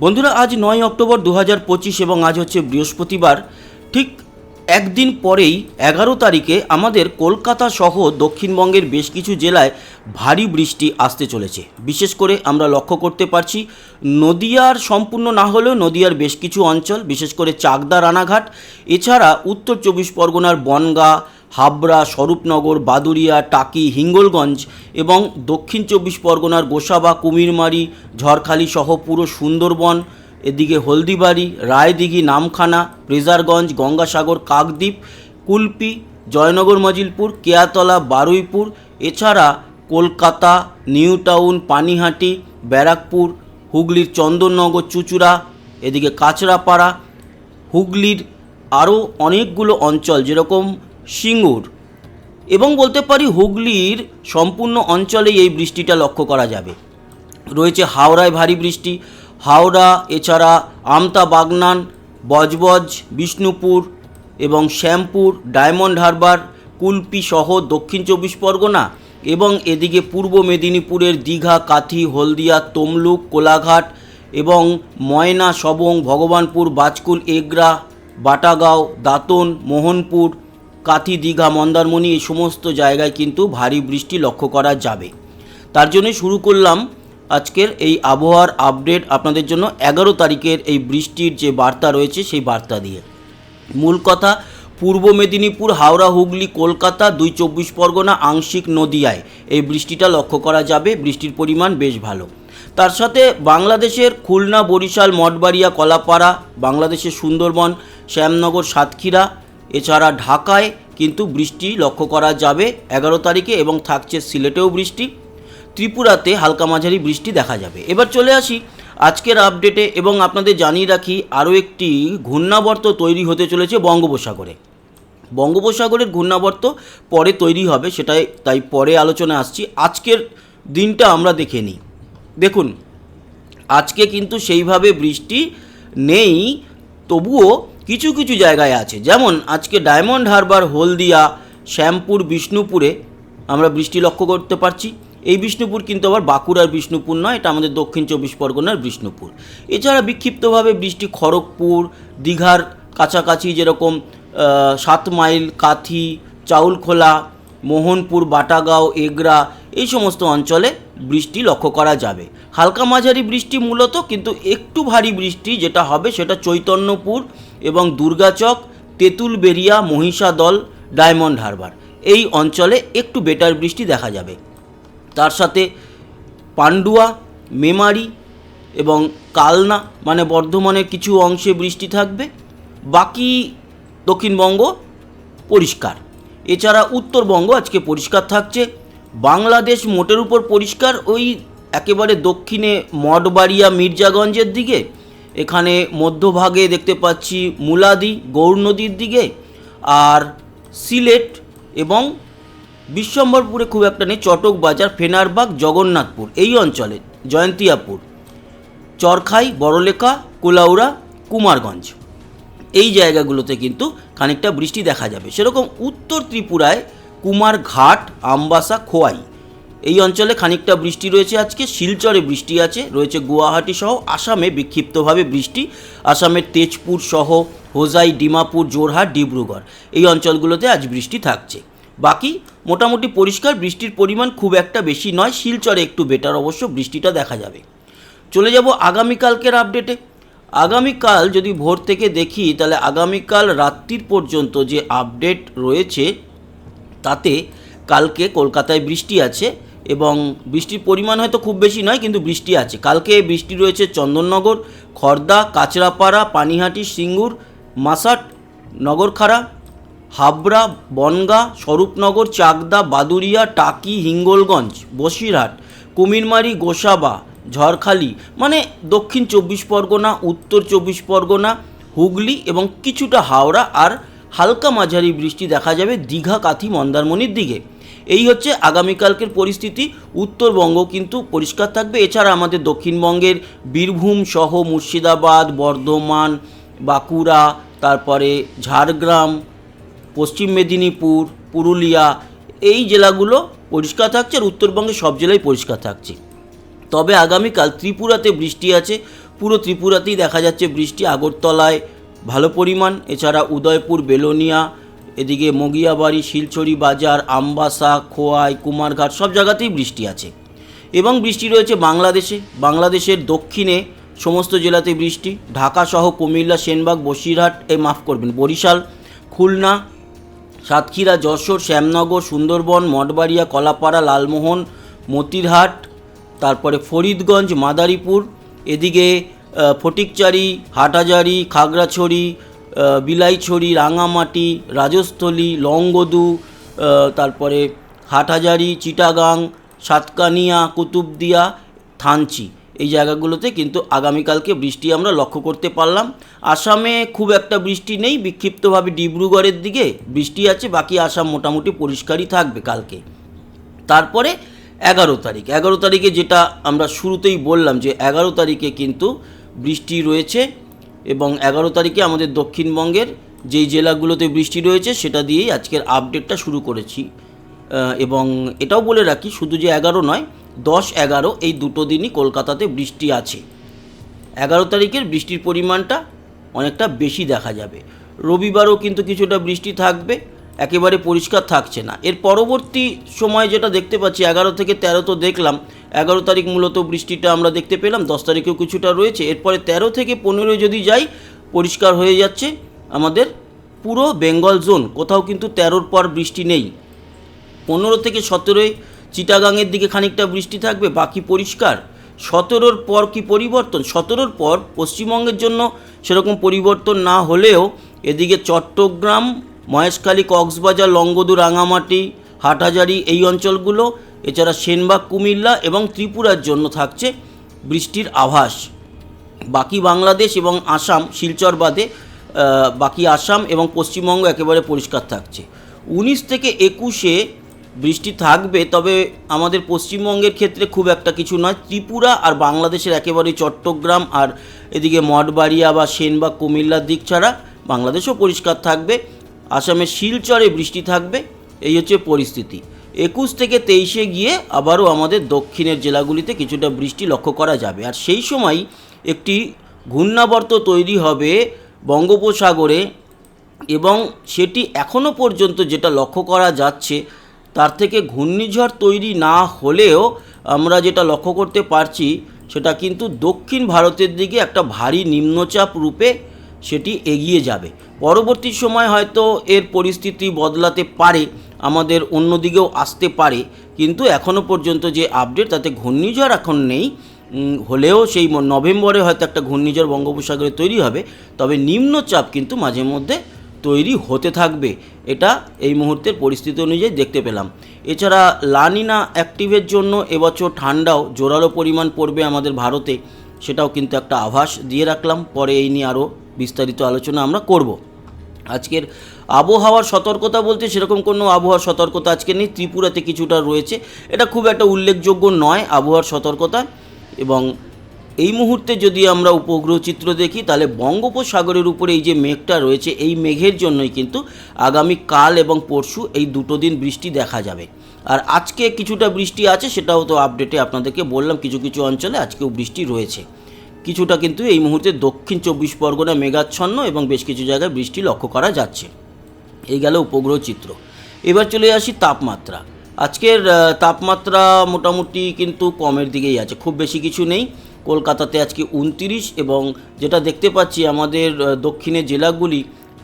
বন্ধুরা আজ নয় অক্টোবর দু পঁচিশ এবং আজ হচ্ছে বৃহস্পতিবার। ঠিক একদিন পরেই এগারো তারিখে আমাদের কলকাতা সহ দক্ষিণবঙ্গের বেশ কিছু জেলায় ভারী বৃষ্টি আসতে চলেছে। বিশেষ করে আমরা লক্ষ্য করতে পারছি, নদিয়ার সম্পূর্ণ না হলেও নদিয়ার বেশ কিছু অঞ্চল, বিশেষ করে চাকদা রানাঘাট, এছাড়া উত্তর চব্বিশ পরগনার বনগাঁ, হাবড়া, স্বরূপনগর বাদুরিয়া টাকি, হিঙ্গলগঞ্জ এবং দক্ষিণ চব্বিশ পরগনার গোসাবা, কুমিরমারি, ঝড়খালি সহ পুরো সুন্দরবন এদিকে হলদিবাড়ি, রায়দিঘি, নামখানা, প্রেজারগঞ্জ, গঙ্গাসাগর, কাকদ্বীপ, কুলপি, জয়নগর, মজিলপুর, কেয়াতলা, বারুইপুর, এছাড়া কলকাতা, নিউ টাউন, পানিহাটি, ব্যারাকপুর, হুগলির চন্দননগর, চুচুড়া, এদিকে কাঁচরাপাড়া, হুগলির আরও অনেকগুলো অঞ্চল, যেরকম সিঙ্গুর। এবং বলতে পারি হুগলির সম্পূর্ণ অঞ্চলেই এই বৃষ্টিটা লক্ষ্য করা যাবে। রয়েছে হাওড়ায় ভারী বৃষ্টি হাওড়া, এছাড়া আমতা বাগনান, বজবজ, বিষ্ণুপুর এবং শ্যামপুর, ডায়মন্ড হারবার, কুলপি সহ দক্ষিণ চব্বিশ পরগনা এবং এদিকে পূর্ব মেদিনীপুরের দীঘা, কাথি, হলদিয়া, তমলুক, কোলাঘাট এবং ময়না, সবং, ভগবানপুর, বাজকুল, এগরা, বাটাগাঁও, দাঁতন, মোহনপুর, কাথি, দীঘা, মন্দারমণি এই সমস্ত জায়গায় কিন্তু ভারী বৃষ্টি লক্ষ্য করা যাবে। তার জন্য শুরু করলাম আজকের এই আবহাওয়ার আপডেট আপনাদের জন্য এগারো তারিখের এই বৃষ্টির যে বার্তা রয়েছে, সেই বার্তা দিয়ে। মূল কথা, পূর্ব মেদিনীপুর, হাওড়া, হুগলি, কলকাতা, দুই চব্বিশ পরগনা, আংশিক নদিয়ায় এই বৃষ্টিটা লক্ষ্য করা যাবে। বৃষ্টির পরিমাণ বেশ ভালো। তার সাথে বাংলাদেশের খুলনা, বরিশাল, মঠবাড়িয়া, কলাপাড়া, বাংলাদেশের সুন্দরবন, শ্যামনগর, সাতক্ষীরা, এছাড়া ঢাকায় কিন্তু বৃষ্টি লক্ষ্য করা যাবে এগারো তারিখে এবং থাকছে সিলেটেও বৃষ্টি। ত্রিপুরাতে হালকা মাঝারি বৃষ্টি দেখা যাবে। এবার চলে আসি আজকের আপডেটে এবং আপনাদের জানিয়ে রাখি আরও একটি ঘূর্ণাবর্ত তৈরি হতে চলেছে বঙ্গোপসাগরে। বঙ্গোপসাগরের ঘূর্ণাবর্ত পরে তৈরি হবে, সেটাই তাই পরে আলোচনা আসছি। আজকের দিনটা আমরা দেখে নিই। দেখুন, আজকে কিন্তু সেইভাবে বৃষ্টি নেই, তবুও কিছু কিছু জায়গায় আছে। যেমন, আজকে ডায়মন্ড হারবার, হলদিয়া, শ্যামপুর, বিষ্ণুপুরে আমরা বৃষ্টি লক্ষ্য করতে পারছি। এই বিষ্ণুপুর কিন্তু আবার বাঁকুড়ার বিষ্ণুপুর নয়, এটা আমাদের দক্ষিণ চব্বিশ পরগনার বিষ্ণুপুর। এছাড়া বিক্ষিপ্তভাবে বৃষ্টি খড়গপুর, দীঘার কাছাকাছি যেরকম সাত মাইল, কাথি, চাউলখোলা, মোহনপুর, বাটাগাঁও, এগরা, এই সমস্ত অঞ্চলে বৃষ্টি লক্ষ্য করা যাবে। হালকা মাঝারি বৃষ্টি মূলত কিন্তু একটু ভারী বৃষ্টি যেটা হবে সেটা চৈতন্যপুর এবং দুর্গাচক তেঁতুলবেরিয়া মহিষাদল, ডায়মন্ড হারবার। এই অঞ্চলে একটু বেটার বৃষ্টি দেখা যাবে। তার সাথে পান্ডুয়া, মেমারি এবং কালনা মানে বর্ধমানের কিছু অংশে বৃষ্টি থাকবে। বাকি দক্ষিণবঙ্গ পরিষ্কার। এছাড়া উত্তরবঙ্গ আজকে পরিষ্কার থাকছে। বাংলাদেশ মোটের উপর পরিষ্কার, ওই একেবারে দক্ষিণে মঠবাড়িয়া, মির্জাগঞ্জের দিকে। এখানে মধ্যভাগে দেখতে পাচ্ছি মুলাদি, গৌর নদীর দিকে। আর সিলেট এবং বিশ্বম্বরপুরে খুব একটা নেই, চটক বাজার, ফেনারবাগ, জগন্নাথপুর, এই অঞ্চলে, জয়ন্তিয়াপুর, চরখাই বড়লেখা কুলাউড়া, কুমারগঞ্জ। এই জায়গাগুলোতে কিন্তু খানিকটা বৃষ্টি দেখা যাবে। সেরকম উত্তর ত্রিপুরায় কুমারঘাট আমবাসা, খোয়াই, এই অঞ্চলে খানিকটা বৃষ্টি রয়েছে আজকে, শিলচরে বৃষ্টি আছে, রয়েছে গুয়াহাটি সহ আসামে বিক্ষিপ্তভাবে বৃষ্টি আসামের তেজপুর সহ হোজাই, ডিমাপুর জোরহাট ডিব্রুগড়, এই অঞ্চলগুলোতে আজ বৃষ্টি থাকছে। বাকি মোটামুটি পরিষ্কার, বৃষ্টির পরিমাণ খুব একটা বেশি নয় শিলচরে একটু বেটার অবশ্য বৃষ্টিটা দেখা যাবে। চলে যাব আগামীকালকের আপডেটে আগামীকাল যদি ভোর থেকে দেখি, তাহলে আগামীকাল রাত্রির পর্যন্ত যে আপডেট রয়েছে, তাতে কালকে কলকাতায় বৃষ্টি আছে এবং বৃষ্টির পরিমাণ হয়তো খুব বেশি নয়, কিন্তু বৃষ্টি আছে। কালকে বৃষ্টি রয়েছে চন্দননগর, খর্দা, কাঁচরাপাড়া, পানিহাটি, সিঙ্গুর, মাসাট, নগরখাড়া হাবড়া, বনগা, স্বরূপনগর, চাকদা বাদুরিয়া টাকি, হিঙ্গলগঞ্জ, বসিরহাট, কুমিরমারি, গোসাবা, ঝড়খালি মানে দক্ষিণ চব্বিশ পরগনা, উত্তর চব্বিশ পরগনা, হুগলি এবং কিছুটা হাওড়া আর হালকা মাঝারি বৃষ্টি দেখা যাবে দীঘা, কাথি, মন্দারমণির দিকে। এই হচ্ছে আগামীকালকের পরিস্থিতি। উত্তরবঙ্গ কিন্তু পরিষ্কার থাকবে। এছাড়া আমাদের দক্ষিণবঙ্গের বীরভূম সহ মুর্শিদাবাদ, বর্ধমান, বাঁকুড়া, তারপরে ঝাড়গ্রাম পশ্চিম মেদিনীপুর, পুরুলিয়া, এই জেলাগুলো পরিষ্কার থাকছে আর উত্তরবঙ্গের সব জেলায় পরিষ্কার থাকছে। তবে আগামীকাল ত্রিপুরাতে বৃষ্টি আছে। পুরো ত্রিপুরাতেই দেখা যাচ্ছে বৃষ্টি। আগরতলায় ভালো পরিমাণ। এছাড়া উদয়পুর, বেলোনিয়া, এদিকে মগিয়াবাড়ি শিলচরি বাজার, আমবাসা, খোয়াই, কুমারঘাট সব জায়গাতেই বৃষ্টি আছে। এবং বৃষ্টি রয়েছে বাংলাদেশে। বাংলাদেশের দক্ষিণে সমস্ত জেলাতে বৃষ্টি। ঢাকা সহ কুমিল্লা, সেনবাগ, বসিরহাট এ মাফ করবেন, বরিশাল, খুলনা সাতক্ষীরা, যশোর, শ্যামনগর, সুন্দরবন, মঠবাড়িয়া, কলাপাড়া, লালমোহন, মতিরহাট, তারপরে ফরিদগঞ্জ, মাদারীপুর, এদিকে ফটিকচারি, হাটহাজারি, খাগড়াছড়ি বিলাইছড়ি, রাঙামাটি, রাজস্থলী, লংগদু তারপরে হাটহাজারি, চিটাগাং, সাতকানিয়া, কুতুবদিয়া, থানচি। এই জায়গাগুলোতে কিন্তু আগামীকালকে বৃষ্টি আমরা লক্ষ্য করতে পারলাম। আসামে খুব একটা বৃষ্টি নেই, বিক্ষিপ্তভাবে ডিব্রুগড়ের দিকে বৃষ্টি আছে, বাকি আসাম মোটামুটি পরিষ্কারই থাকবে কালকে। তারপরে এগারো তারিখ, এগারো তারিখে যেটা আমরা শুরুতেই বললাম যে এগারো তারিখে কিন্তু বৃষ্টি রয়েছে এবং এগারো তারিখে আমাদের দক্ষিণবঙ্গের যেই জেলাগুলোতে বৃষ্টি রয়েছে সেটা দিয়েই আজকের আপডেটটা শুরু করেছি। এবং এটাও বলে রাখি, শুধু যে এগারো নয় দশ এগারো এই দুটো দিনই কলকাতাতে বৃষ্টি আছে। এগারো তারিখের বৃষ্টির পরিমাণটা অনেকটা বেশি দেখা যাবে। রবিবারও কিন্তু কিছুটা বৃষ্টি থাকবে, একেবারে পরিষ্কার থাকছে না। এর পরবর্তী সময় যেটা দেখতে পাচ্ছি, এগারো থেকে তেরো তো দেখলাম, এগারো তারিখ মূলত বৃষ্টিটা আমরা দেখতে পেলাম, দশ তারিখেও কিছুটা রয়েছে। এরপরে তেরো থেকে পনেরো যদি যাই, পরিষ্কার হয়ে যাচ্ছে আমাদের পুরো বেঙ্গল জোন, কোথাও কিন্তু তেরোর পর বৃষ্টি নেই। পনেরো থেকে সতেরোয় চিটাগাংয়ের দিকে খানিকটা বৃষ্টি থাকবে, বাকি পরিষ্কার। সতেরোর পর কি পরিবর্তন? সতেরোর পর পশ্চিমবঙ্গের জন্য সেরকম পরিবর্তন না হলেও এদিকে চট্টগ্রাম, মহেশখালী, কক্সবাজার, লংগদু, রাঙামাটি, হাটহাজারি এই অঞ্চলগুলো, এছাড়া সেনবাগ, কুমিল্লা এবং ত্রিপুরার জন্য থাকছে বৃষ্টির আভাস। বাকি বাংলাদেশ এবং আসাম, শিলচর বাদে বাকি আসাম এবং পশ্চিমবঙ্গ একেবারে পরিষ্কার থাকছে। উনিশ থেকে একুশে বৃষ্টি থাকবে, তবে আমাদের পশ্চিমবঙ্গের ক্ষেত্রে খুব একটা কিছু নয়। ত্রিপুরা আর বাংলাদেশের একেবারে চট্টগ্রাম আর এদিকে মঠবাড়িয়া বা সেন বা কুমিল্লার দিক ছাড়া বাংলাদেশও পরিষ্কার থাকবে। আসামের শিলচরে বৃষ্টি থাকবে, এই হচ্ছে পরিস্থিতি। একুশ থেকে তেইশে গিয়ে আবারও আমাদের দক্ষিণের জেলাগুলিতে কিছুটা বৃষ্টি লক্ষ্য করা যাবে। আর সেই সময় একটি ঘূর্ণাবর্ত তৈরি হবে বঙ্গোপসাগরে এবং সেটি এখনও পর্যন্ত যেটা লক্ষ্য করা যাচ্ছে তার থেকে ঘূর্ণিঝড় তৈরি না হলেও আমরা যেটা লক্ষ্য করতে পারছি, সেটা কিন্তু দক্ষিণ ভারতের দিকে একটা ভারী নিম্নচাপ রূপে সেটি এগিয়ে যাবে। পরবর্তী সময় হয়তো এর পরিস্থিতি বদলাতে পারে, আমাদের অন্যদিকেও আসতে পারে, কিন্তু এখনও পর্যন্ত যে আপডেট তাতে ঘূর্ণিঝড় এখন নেই। হলেও সেই নভেম্বরে হয়তো একটা ঘূর্ণিঝড় বঙ্গোপসাগরে তৈরি হবে, তবে নিম্নচাপ কিন্তু মাঝে মধ্যে তৈরি হতে থাকবে। এটা এই মুহূর্তের পরিস্থিতি অনুযায়ী দেখতে পেলাম। এছাড়া লানিনা অ্যাক্টিভের জন্য এবছর ঠান্ডাও জোরালো পরিমাণ পড়বে আমাদের ভারতে। সেটাও কিন্তু একটা আভাস দিয়ে রাখলাম। পরে এই নিয়ে আরও বিস্তারিত আলোচনা আমরা করব। আজকের আবহাওয়ার সতর্কতা বলতে সেরকম কোনো আবহাওয়ার সতর্কতা আজকে নেই। ত্রিপুরাতে কিছুটা রয়েছে। এটা খুব একটা উল্লেখযোগ্য নয় আবহাওয়ার সতর্কতা এবং এই মুহূর্তে যদি আমরা উপগ্রহ চিত্র দেখি, তাহলে বঙ্গোপসাগরের উপরে এই যে মেঘটা রয়েছে, এই মেঘের জন্যই কিন্তু আগামী কাল এবং পরশু এই দুটো দিন বৃষ্টি দেখা যাবে। আর আজকে কিছুটা বৃষ্টি আছে, সেটাও তো আপডেটে আপনাদেরকে বললাম, কিছু কিছু অঞ্চলে আজকেও বৃষ্টি রয়েছে। কিছুটা কিন্তু এই মুহূর্তে দক্ষিণ চব্বিশ পরগনা মেঘাচ্ছন্ন এবং বেশ কিছু জায়গায় বৃষ্টি লক্ষ্য করা যাচ্ছে। এই গেল উপগ্রহ চিত্র। এবার চলে আসি তাপমাত্রা। আজকের তাপমাত্রা মোটামুটি কিন্তু কমের দিকেই আছে, খুব বেশি কিছু নেই। কলকাতাতে আজকে উনতিরিশ এবং যেটা দেখতে পাচ্ছি আমাদের আহ, দক্ষিণের জেলাগুলি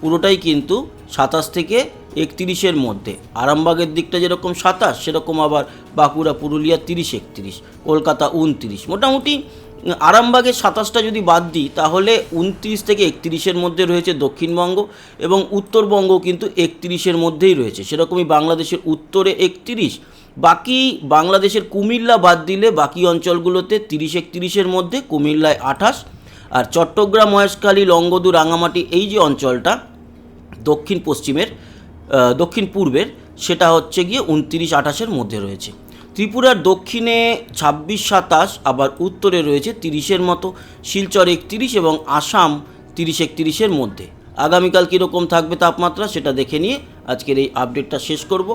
পুরোটাই কিন্তু সাতাশ থেকে একতিরিশের মধ্যে। আরামবাগের দিকটা যেরকম সাতাশ সেরকম আবার বাঁকুড়া পুরুলিয়া তিরিশ একতিরিশ কলকাতা উনতিরিশ। মোটামুটি আরামবাগের সাতাশটা যদি বাদ দিই তাহলে উনত্রিশ থেকে একত্রিশের মধ্যে রয়েছে দক্ষিণবঙ্গ এবং উত্তরবঙ্গ কিন্তু একত্রিশের মধ্যেই রয়েছে। সেরকমই বাংলাদেশের উত্তরে একত্রিশ বাকি বাংলাদেশের কুমিল্লা বাদ দিলে বাকি অঞ্চলগুলোতে তিরিশ একত্রিশের মধ্যে, কুমিল্লায় আঠাশ আর চট্টগ্রাম, মহেশখালী লঙ্গদু রাঙামাটি এই যে অঞ্চলটা, দক্ষিণ পশ্চিমের দক্ষিণ পূর্বের, সেটা হচ্ছে গিয়ে উনত্রিশ আঠাশের মধ্যে রয়েছে। ত্রিপুরার দক্ষিণে ছাব্বিশ সাতাশ, আবার উত্তরে রয়েছে তিরিশের মতো, শিলচর একত্রিশ এবং আসাম তিরিশ একত্রিশের মধ্যে। আগামীকাল কীরকম থাকবে তাপমাত্রা সেটা দেখে নিয়ে আজকের এই আপডেটটা শেষ করব।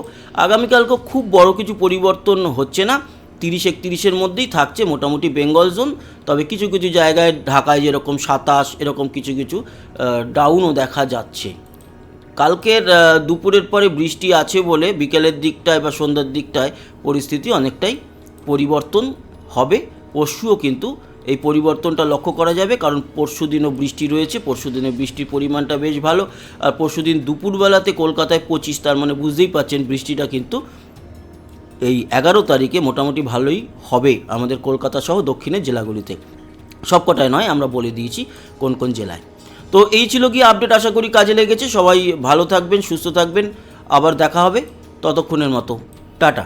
আগামীকালকে খুব বড় কিছু পরিবর্তন হচ্ছে না। তিরিশ একত্রিশের মধ্যেই থাকছে মোটামুটি বেঙ্গল জোন। তবে কিছু কিছু জায়গায় ঢাকায় যেরকম সাতাশ, এরকম কিছু কিছু ডাউনও দেখা যাচ্ছে। কালকের দুপুরের পরে বৃষ্টি আছে বলে বিকেলের দিকটায় বা সন্ধ্যার দিকটায় পরিস্থিতি অনেকটাই পরিবর্তন হবে। পরশুও কিন্তু এই পরিবর্তনটা লক্ষ্য করা যাবে, কারণ পরশু দিনও বৃষ্টি রয়েছে, পরশু দিনে বৃষ্টির পরিমাণটা বেশ ভালো, আর পরশু দিন দুপুরবেলাতে কলকাতায় পঁচিশ, তার মানে বুঝতেই পাচ্ছেন বৃষ্টিটা কিন্তু এই এগারো তারিখে মোটামুটি ভালোই হবে আমাদের কলকাতা সহ দক্ষিণের জেলাগুলিতে। সবকটায় নয়, আমরা বলে দিয়েছি কোন কোন জেলায়। তো এই ছিল কি আপডেট, আশা করি কাজে লেগেছে, সবাই ভালো থাকবেন, সুস্থ থাকবেন, আবার দেখা হবে ততক্ষণের মতো। টাটা।